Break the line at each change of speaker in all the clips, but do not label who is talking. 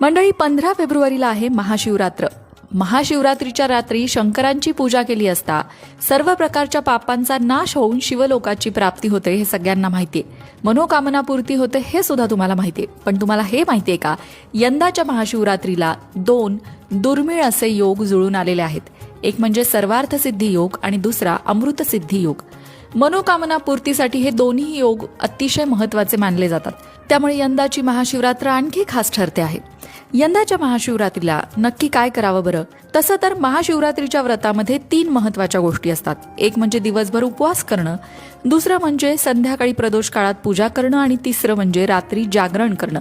मंडळी पंधरा फेब्रुवारीला आहे महाशिवरात्र. महाशिवरात्रीच्या रात्री शंकरांची पूजा केली असता सर्व प्रकारच्या पापांचा नाश होऊन शिवलोकाची प्राप्ती होते हे सगळ्यांना माहितीये मनोकामना पूर्ती होते हे सुद्धा तुम्हाला माहितीये पण तुम्हाला हे माहितीये का? यंदाच्या महाशिवरात्रीला दोन दुर्मिळ असे योग जुळून आलेले आहेत. एक म्हणजे सर्वार्थ सिद्धी योग आणि दुसरा अमृत सिद्धी योग. मनोकामना पूर्तीसाठी हे दोन्ही योग अतिशय महत्त्वाचे मानले जातात. त्यामुळे यंदाची महाशिवरात्र आणखी खास ठरते आहे. यंदाच्या महाशिवरात्रीला नक्की काय करावं बरं? तसं तर महाशिवरात्रीच्या व्रतामध्ये तीन महत्त्वाच्या गोष्टी असतात. एक म्हणजे दिवसभर उपवास करणं दुसरं म्हणजे संध्याकाळी प्रदोष काळात पूजा करणं आणि तिसरं म्हणजे रात्री जागरण करणं.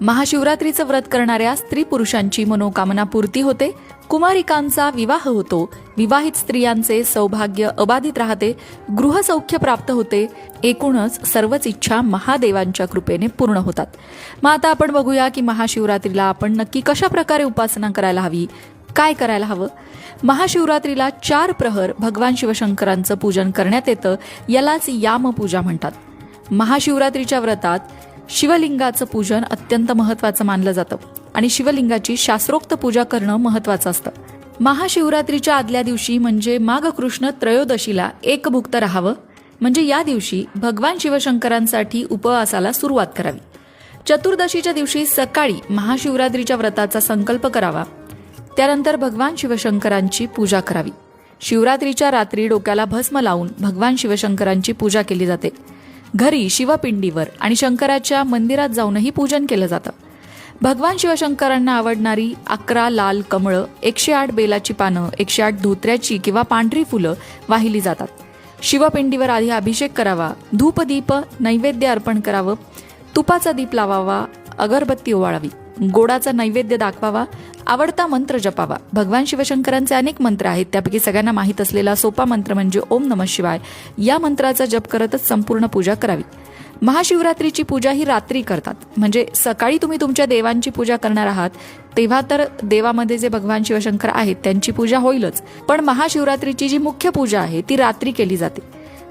महाशिवरात्रीचं व्रत करणाऱ्या स्त्री पुरुषांची मनोकामना पूर्ती होते. कुमारिकांचा विवाह होतो. विवाहित स्त्रियांचे सौभाग्य अबाधित राहते. गृहसौख्य प्राप्त होते. एकूणच सर्वच इच्छा महादेवांच्या कृपेने पूर्ण होतात. मग आता आपण बघूया की महाशिवरात्रीला आपण नक्की कशा प्रकारे उपासना करायला हवी? काय करायला हवं? महाशिवरात्रीला चार प्रहर भगवान शिवशंकरांचं पूजन करण्यात येतं. यालाच यामपूजा म्हणतात. महाशिवरात्रीच्या व्रतात शिवलिंगाचं पूजन अत्यंत महत्वाचं मानलं जातं. आणि शिवलिंगाची शास्त्रोक्त पूजा करणं महत्वाचं असतं. महाशिवरात्रीच्या आदल्या दिवशी म्हणजे माघ कृष्ण त्रयोदशीला एकभुक्त राहावं. म्हणजे या दिवशी भगवान शिवशंकरांसाठी उपवासाला सुरुवात करावी. चतुर्दशीच्या दिवशी सकाळी महाशिवरात्रीच्या व्रताचा संकल्प करावा. त्यानंतर भगवान शिवशंकरांची पूजा करावी. शिवरात्रीच्या रात्री डोक्याला भस्म लावून भगवान शिवशंकरांची पूजा केली जाते. घरी शिवपिंडीवर आणि शंकराच्या मंदिरात जाऊनही पूजन केलं जातं. भगवान शिवशंकरांना आवडणारी अकरा लाल कमळं एकशे आठ बेलाची पानं एकशे आठ धोत्र्याची किंवा पांढरी फुलं वाहिली जातात. शिवपिंडीवर आधी अभिषेक करावा धूपदीप नैवेद्य अर्पण करावं तुपाचा दीप लावावा अगरबत्ती ओवाळावी. गोडाचा नैवेद्य दाखवावा आवडता मंत्र जपावा. भगवान शिवशंकरांचे अनेक मंत्र आहेत त्यापैकी सगळ्यांना माहीत असलेला सोपा मंत्र म्हणजे ओम नम शिवाय. या मंत्राचा जप करतच संपूर्ण पूजा करावी. महाशिवरात्रीची पूजा ही रात्री करतात. म्हणजे सकाळी तुम्ही तुमच्या देवांची पूजा करणार आहात तेव्हा तर देवामध्ये जे भगवान शिवशंकर आहेत त्यांची पूजा होईलच. पण महाशिवरात्रीची जी मुख्य पूजा आहे ती रात्री केली जाते.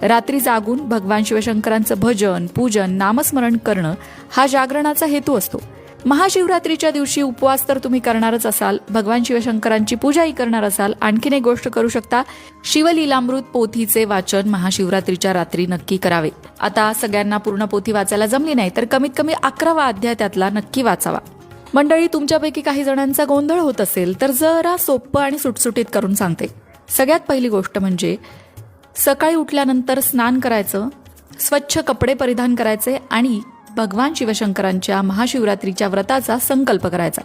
रात्री जागून भगवान शिवशंकरांचं भजन पूजन नामस्मरण करणं हा जागरणाचा हेतू असतो. महाशिवरात्रीच्या दिवशी उपवास तर तुम्ही करणारच असाल. भगवान शिवशंकरांची पूजाही करणार असाल. आणखीन एक गोष्ट करू शकता. शिवलीलामृत पोथीचे वाचन महाशिवरात्रीच्या रात्री नक्की करावे. आता सगळ्यांना पूर्ण पोथी वाचायला जमली नाही तर कमीत कमी अकरावा अध्याय त्यातला नक्की वाचावा. मंडळी तुमच्यापैकी काही जणांचा गोंधळ होत असेल तर जरा सोपं आणि सुटसुटीत करून सांगते. सगळ्यात पहिली गोष्ट म्हणजे सकाळी उठल्यानंतर स्नान करायचं स्वच्छ कपडे परिधान करायचे आणि भगवान शिवशंकरांच्या महाशिवरात्रीच्या व्रताचा संकल्प करायचा.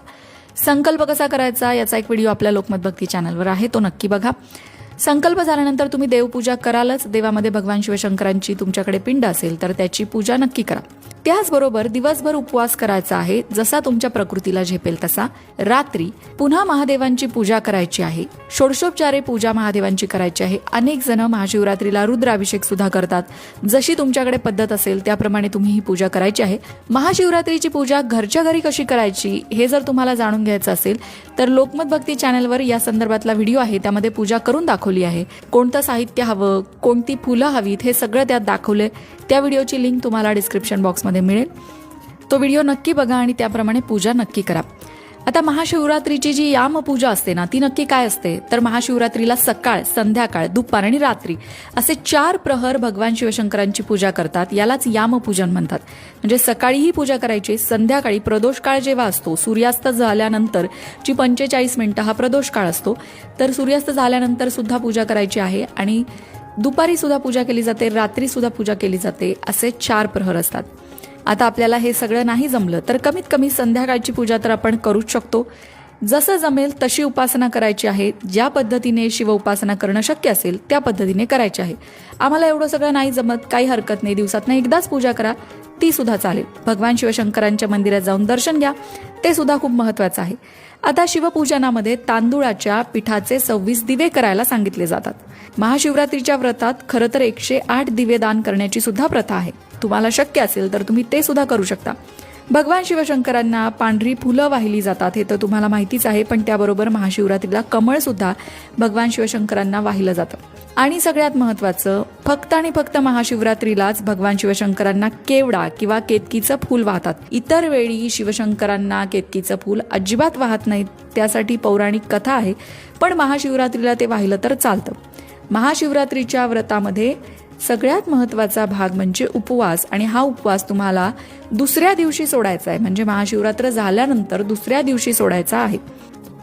संकल्प कसा करायचा? याचा एक व्हिडिओ आपल्या लोकमत भक्ती चॅनलवर आहे. तो नक्की बघा. संकल्प झाल्यानंतर तुम्ही देवपूजा करालच. देवामध्ये भगवान शिवशंकरांची तुमच्याकडे पिंड असेल तर त्याची पूजा नक्की करा. त्याचबरोबर दिवसभर उपवास करायचा आहे जसा तुमच्या प्रकृतीला झेपेल तसा. रात्री पुन्हा महादेवांची पूजा करायची आहे. षोडशोपचारे पूजा महादेवांची करायची आहे. अनेक जण महाशिवरात्रीला रुद्राभिषेक सुद्धा करतात. जशी तुमच्याकडे पद्धत असेल त्याप्रमाणे तुम्ही ही पूजा करायची आहे. महाशिवरात्रीची पूजा घरच्या घरी कशी करायची हे जर तुम्हाला जाणून घ्यायचं असेल तर लोकमत भक्ती चॅनलवर या संदर्भातला व्हिडिओ आहे. त्यामध्ये पूजा करून दाखवली आहे. कोणतं साहित्य हवं कोणती फुलं हवीत हे सगळं त्यात दाखवलंय. त्या व्हिडिओची लिंक तुम्हाला डिस्क्रिप्शन बॉक्समध्ये मिळेल. तो व्हिडिओ नक्की बघा आणि त्याप्रमाणे पूजा नक्की करा. आता महाशिवरात्रीची जी याम पूजा असते ना ती नक्की काय असते? तर महाशिवरात्रीला सकाळ संध्याकाळ दुपार आणि रात्री असे चार प्रहर भगवान शिवशंकरांची पूजा करतात. यालाच यामपूजन म्हणतात. म्हणजे सकाळीही पूजा करायची संध्याकाळी प्रदोष काळ जेव्हा असतो सूर्यास्त झाल्यानंतर जी पंचेचाळीस मिनिटं हा प्रदोष काळ असतो तर सूर्यास्त झाल्यानंतर सुद्धा पूजा करायची आहे आणि दुपारी सुद्धा पूजा केली जाते रात्री सुद्धा पूजा केली जाते असे चार प्रहर असतात. आता आपल्याला हे सगळं नाही जमलं तर कमीत कमी संध्याकाळची पूजा तर आपण करूच शकतो. जसं जमेल तशी उपासना करायची आहे. ज्या पद्धतीने शिव उपासना करणं शक्य असेल त्या पद्धतीने करायची आहे. आम्हाला एवढं सगळं नाही जमत काही हरकत नाही दिवसात एकदाच पूजा करा ती सुद्धा चालेल. भगवान शिवशंकरांच्या मंदिरात जाऊन दर्शन घ्या. ते सुद्धा खूप महत्वाचं आहे. आता शिवपूजनामध्ये तांदुळाच्या पिठाचे सव्वीस दिवे करायला सांगितले जातात. महाशिवरात्रीच्या व्रतात खरं तर एकशे आठ दिवे दान करण्याची सुद्धा प्रथा आहे. तुम्हाला शक्य असेल तर तुम्ही ते सुद्धा करू शकता. भगवान शिवशंकरांना पांढरी फुलं वाहिली जातात हे तर तुम्हाला माहितीच आहे पण त्याबरोबर महाशिवरात्रीला कमळ सुद्धा भगवान शिवशंकरांना वाहिलं जातं. आणि सगळ्यात महत्वाचं फक्त आणि फक्त महाशिवरात्रीलाच भगवान शिवशंकरांना केवडा किंवा केतकीचं फूल वाहतात. इतर वेळी शिवशंकरांना केतकीचं फूल अजिबात वाहत नाहीत त्यासाठी पौराणिक कथा आहे पण महाशिवरात्रीला ते वाहिलं तर चालतं. महाशिवरात्रीच्या व्रतामध्ये सगळ्यात महत्त्वाचा भाग म्हणजे उपवास आणि हा उपवास तुम्हाला दुसऱ्या दिवशी सोडायचा आहे. म्हणजे महाशिवरात्र झाल्यानंतर दुसऱ्या दिवशी सोडायचा आहे.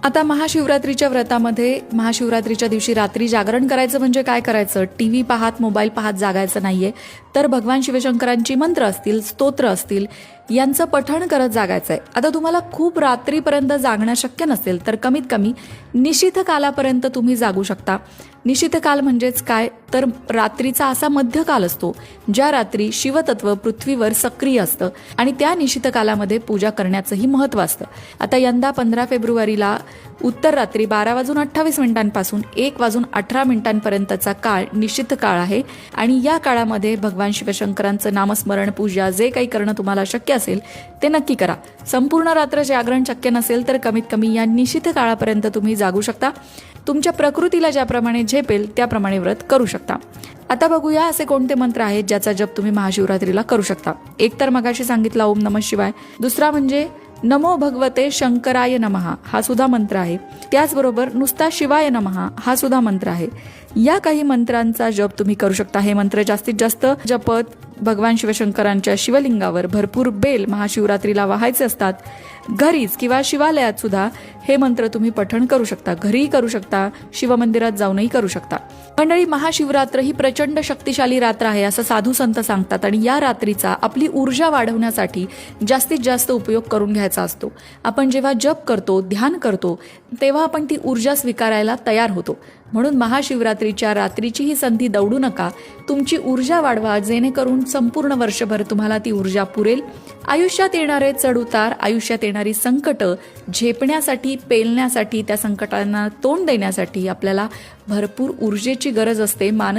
आता महाशिवरात्रीच्या व्रतामध्ये महाशिवरात्रीच्या दिवशी रात्री जागरण करायचं म्हणजे काय करायचं? टी व्ही पाहत मोबाईल पाहत जागायचं नाहीये. तर भगवान शिवशंकरांची मंत्र असतील स्तोत्र असतील. यांचं पठण करत जागायचं आहे आता तुम्हाला खूप रात्रीपर्यंत जागणं शक्य नसेल तर कमीत कमी निशित कालापर्यंत तुम्ही जागू शकता. निशित काल म्हणजेच काय? तर रात्रीचा असा मध्यकाल असतो ज्या रात्री शिवतत्व पृथ्वीवर सक्रिय असतं आणि त्या निशित कालामध्ये पूजा करण्याचंही महत्त्व असतं. आता यंदा पंधरा फेब्रुवारीला उत्तर रात्री बारा वाजून अठ्ठावीस मिनिटांपासून एक वाजून अठरा मिनिटांपर्यंतचा काळ निश्चित काळ आहे. आणि या काळामध्ये भगवान शिवशंकरांचं नामस्मरण पूजा जे काही करणं तुम्हाला शक्य असेल ते नक्की करा. संपूर्ण रात्र जागरण शक्य नसेल तर कमीत कमी या निश्चित काळापर्यंत तुम्ही जागू शकता. तुमच्या प्रकृतीला ज्याप्रमाणे झेपेल त्याप्रमाणे व्रत करू शकता. आता बघूया असे कोणते मंत्र आहेत ज्याचा जप तुम्ही महाशिवरात्रीला करू शकता. एक तर मगाशी सांगितला ओम नम शिवाय. दुसरा म्हणजे नमो भगवते शंकराय नमहा हा सुद्धा मंत्र आहे. त्याचबरोबर नुसता शिवाय नमहा हा सुद्धा मंत्र आहे. या काही मंत्रांचा जप तुम्ही करू शकता. हे मंत्र जास्तीत जास्त जपत भगवान शिवशंकरांच्या शिवलिंगावर भरपूर बेल महाशिवरात्रीला वाहायचे असतात. घरीच किंवा शिवालयात सुद्धा हे मंत्र तुम्ही पठण करू शकता. घरीही करू शकता शिवमंदिरात जाऊनही करू शकता. मंडळी महाशिवरात्र ही प्रचंड शक्तिशाली रात्र आहे असं साधू संत सांगतात आणि या रात्रीचा आपली ऊर्जा वाढवण्यासाठी जास्तीत जास्त उपयोग करून घ्यायचा असतो. आपण जेव्हा जप करतो ध्यान करतो तेव्हा आपण ती ऊर्जा स्वीकारायला तयार होतो. म्हणून महाशिवरात्रीच्या रात्रीची ही संधी दौडू नका. तुमची ऊर्जा वाढवा जेणेकरून संपूर्ण वर्षभर तुम्हाला ती ऊर्जा पुरेल. आयुष्यात येणारे चढउतार आयुष्यात येणारी संकट झेपण्यासाठी पेलण्यासाठी त्या संकटांना तोंड देण्यासाठी आपल्याला भरपूर ऊर्जेची गरज असते. मानस